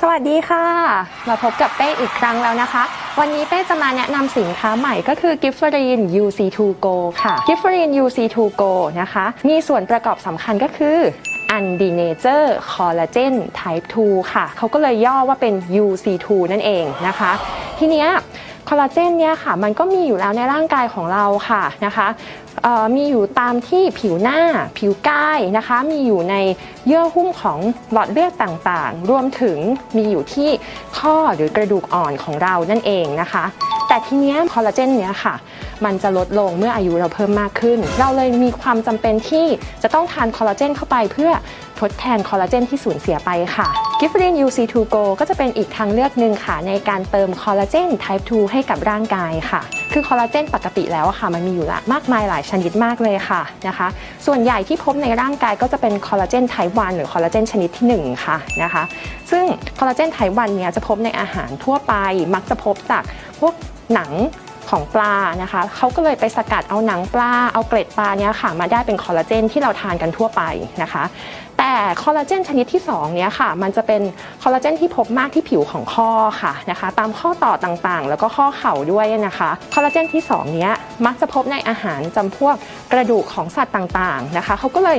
สวัสดีค่ะ มาพบกับเป้อีกครั้งแล้วนะคะ วันนี้เป้จะมาแนะนำสินค้าใหม่ก็คือ g i f f e r i n UC2 Go ค่ะ g i f f e r i n UC2 Go นะคะ มีส่วนประกอบสำคัญก็คืออันดีเนเจอร์คอลลาเจน Type 2ค่ะ เขาก็เลยย่อว่าเป็น UC2 นั่นเองนะคะ ทีเนี้ย คอลลาเจนเนี่ยค่ะมันก็มีอยู่แล้วในร่างกายของเราค่ะนะคะมีอยู่ตามที่ผิวหน้าผิวกายนะคะ มีอยู่ในเยื่อหุ้มของหลอดเลือดต่างๆ รวมถึงมีอยู่ที่ข้อหรือกระดูกอ่อนของเรานั่นเองนะคะ แต่ทีเนี้ยคอลลาเจนเนี้ยค่ะ มันจะลดลงเมื่ออายุเราเพิ่มมากขึ้น เราเลยมีความจำเป็นที่จะต้องทานคอลลาเจนเข้าไปเพื่อทดแทนคอลลาเจนที่สูญเสียไปค่ะ g i f f e r i n UC2 Go ก็จะเป็นอีกทางเลือกหนึ่งค่ะ ในการเติมคอลลาเจน Type 2 ให้กับร่างกายค่ะ คือคอลลาเจนปกติแล้วค่ะ มันมีอยู่ละมากมายหลายชนิดมากเลยค่ะนะคะ ส่วนใหญ่ที่พบในร่างกายก็จะเป็นคอลลาเจน Type 1 หรือคอลลาเจนชนิดที่ 1 ค่ะนะคะ ซึ่งคอลลาเจน Type 1 เนี่ยจะพบในอาหารทั่วไป มักจะพบจากพวกหนัง ของปลานะคะเขาก็เลยไปสกัดเอาหนังปลาเอาเกล็ดปลาเนี่ยค่ะมาได้เป็นคอลลาเจนที่เราทานกันทั่วไปนะคะแต่คอลลาเจนชนิดที่2เนี่ยค่ะมันจะเป็นคอลลาเจนที่พบมากที่ผิวของข้อค่ะนะคะตามข้อต่อต่างๆ แล้วก็ข้อเข่าด้วยนะคะคอลลาเจนที่2เนี้ยมักจะพบในอาหารจำพวกกระดูกของสัตว์ต่างๆนะคะเขาก็เลย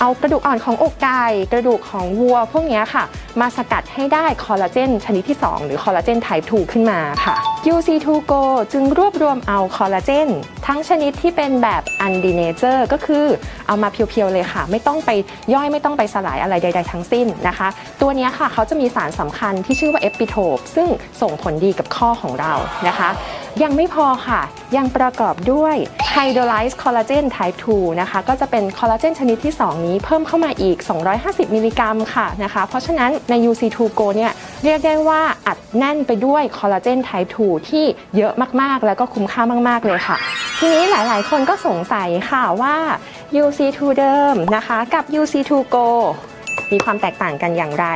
เอากระดูกอ่อนของอกไก่กระดูกของวัว พวกนี้ค่ะ มาสกัดให้ได้คอลลาเจนชนิดที่ 2 หรือคอลลาเจน type 2ขึ้นมาค่ะ UC2 Go จึงรวบรวมเอาคอลลาเจนทั้งชนิดที่เป็นแบบ u n d i n a t u r e ก็คือเอามาเพียวๆเลยค่ะ ไม่ต้องไปย่อยไม่ต้องไปสลายอะไรใด ๆ ทั้งสิ้นนะคะ ตัวนี้ค่ะเขาจะมีสารสำคัญที่ชื่อว่า epitope ซึ่งส่งผลดีกับข้อของเรานะคะ ยังไม่พอค่ะ ยังประกอบด้วย hydrolyzed collagen type 2นะคะ ก็จะเป็นคอลลาเจนชนิดที่ 2 นี้เพิ่มเข้ามาอีก 250 มิลลิกรัมค่ะนะคะ เพราะฉะนั้นใน UC2 Go เนี่ย เรียกได้ว่าอัดแน่นไปด้วยคอลลาเจน type 2ที่เยอะมากๆ แล้วก็คุ้มค่ามากๆเลยค่ะ ทีนี้หลายๆ คนก็สงสัยค่ะว่า UC2 เดิมนะคะกับ UC2 Go มีความแตกต่างกันอย่างไร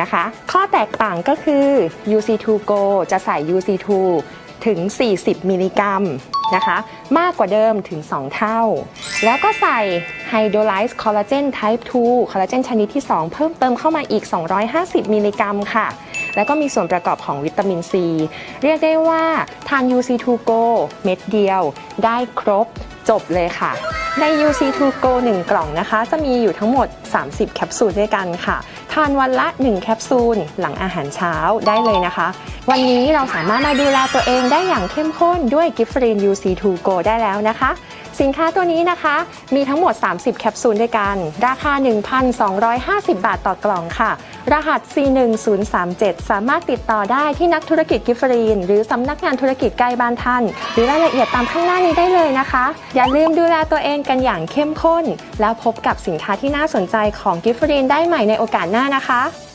นะคะ ข้อแตกต่างก็คือ UC2 Go จะใส่ UC2 ถึง 40 มิลลิกรัมนะคะ มากกว่าเดิมถึง 2 เท่า แล้วก็ใส่ Hydrolyzed Collagen Type 2คอลลาเจนชนิดที่ 2 เพิ่มเติมเข้ามาอีก 250 มิลลิกรัมค่ะ แล้วก็มีส่วนประกอบของวิตามินซี เรียกได้ว่าทาน UC2 Go เม็ดเดียว ได้ครบจบเลยค่ะ ใน UC2 Go 1 กล่องนะคะ จะมีอยู่ทั้งหมด 30 แคปซูลด้วยกันค่ะ ทานวันละ 1 แคปซูล หลังอาหารเช้าได้เลยนะคะ วันนี้เราสามารถมาดูแลตัวเองได้อย่างเข้มข้นด้วย g i f f r i n UC2 Go ได้แล้วนะคะสินค้าตัวนี้นะคะ มีทั้งหมด 30 แคปซูลด้วยกัน ราคา 1,250 บาทต่อกล่องค่ะ รหัส C1037 สามารถติดต่อได้ที่นักธุรกิจกิฟฟรีน หรือสำนักงานธุรกิจใกล้บ้านท่าน หรือรายละเอียดตามข้างหน้านี้ได้เลยนะคะ อย่าลืมดูแลตัวเองกันอย่างเข้มข้น แล้วพบกับสินค้าที่น่าสนใจของกิฟฟรีนได้ใหม่ในโอกาสหน้านะคะ